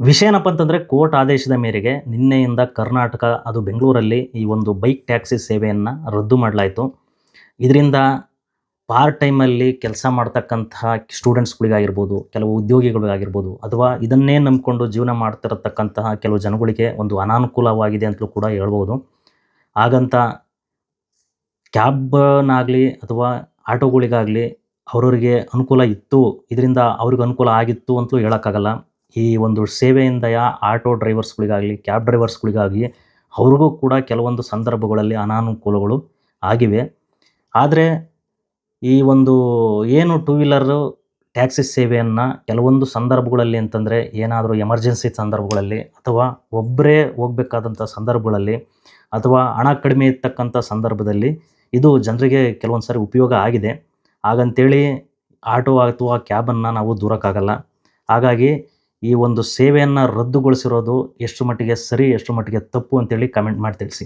ವಿಷಯ ಏನಪ್ಪ ಅಂತಂದರೆ ಕೋರ್ಟ್ ಆದೇಶದ ಮೇರೆಗೆ ನಿನ್ನೆಯಿಂದ ಕರ್ನಾಟಕ, ಅದು ಬೆಂಗಳೂರಲ್ಲಿ ಈ ಒಂದು ಬೈಕ್ ಟ್ಯಾಕ್ಸಿ ಸೇವೆಯನ್ನು ರದ್ದು ಮಾಡಲಾಯಿತು. ಇದರಿಂದ ಪಾರ್ಟ್ ಟೈಮಲ್ಲಿ ಕೆಲಸ ಮಾಡ್ತಕ್ಕಂತಹ ಸ್ಟೂಡೆಂಟ್ಸ್ಗಳಿಗಾಗಿರ್ಬೋದು, ಕೆಲವು ಉದ್ಯೋಗಿಗಳಿಗಾಗಿರ್ಬೋದು, ಅಥವಾ ಇದನ್ನೇ ನಂಬಿಕೊಂಡು ಜೀವನ ಮಾಡ್ತಿರತಕ್ಕಂತಹ ಕೆಲವು ಜನಗಳಿಗೆ ಒಂದು ಅನಾನುಕೂಲವಾಗಿದೆ ಅಂತಲೂ ಕೂಡ ಹೇಳ್ಬೋದು. ಹಾಗಂತ ಕ್ಯಾಬ್ನಾಗಲಿ ಅಥವಾ ಆಟೋಗಳಿಗಾಗಲಿ ಅವರವರಿಗೆ ಅನುಕೂಲ ಇತ್ತು, ಇದರಿಂದ ಅವ್ರಿಗೆ ಅನುಕೂಲ ಆಗಿತ್ತು ಅಂತಲೂ ಹೇಳೋಕ್ಕಾಗಲ್ಲ. ಈ ಒಂದು ಸೇವೆಯಿಂದ ಯಾ ಆಟೋ ಡ್ರೈವರ್ಸ್ಗಳಿಗಾಗಲಿ, ಕ್ಯಾಬ್ ಡ್ರೈವರ್ಸ್ಗಳಿಗಾಗಿ ಅವ್ರಿಗೂ ಕೂಡ ಕೆಲವೊಂದು ಸಂದರ್ಭಗಳಲ್ಲಿ ಅನಾನುಕೂಲಗಳು ಆಗಿವೆ. ಆದರೆ ಈ ಒಂದು ಏನು ಟೂ ವೀಲರು ಟ್ಯಾಕ್ಸಿ ಸೇವೆಯನ್ನು ಕೆಲವೊಂದು ಸಂದರ್ಭಗಳಲ್ಲಿ ಅಂತಂದರೆ ಏನಾದರೂ ಎಮರ್ಜೆನ್ಸಿ ಸಂದರ್ಭಗಳಲ್ಲಿ ಅಥವಾ ಒಬ್ಬರೇ ಹೋಗಬೇಕಾದಂಥ ಸಂದರ್ಭಗಳಲ್ಲಿ ಅಥವಾ ಹಣ ಕಡಿಮೆ ಇರ್ತಕ್ಕಂಥ ಸಂದರ್ಭದಲ್ಲಿ ಇದು ಜನರಿಗೆ ಕೆಲವೊಂದು ಸಾರಿ ಉಪಯೋಗ ಆಗಿದೆ. ಹಾಗಂತೇಳಿ ಆಟೋ ಅಥವಾ ಕ್ಯಾಬನ್ನು ನಾವು ದೂರಕ್ಕಾಗಲ್ಲ. ಹಾಗಾಗಿ ಈ ಒಂದು ಸೇವೆಯನ್ನು ರದ್ದುಗೊಳಿಸಿರೋದು ಎಷ್ಟು ಮಟ್ಟಿಗೆ ಸರಿ ಎಷ್ಟು ಮಟ್ಟಿಗೆ ತಪ್ಪು ಅಂತೇಳಿ ಕಮೆಂಟ್ ಮಾಡಿ ತಿಳಿಸಿ.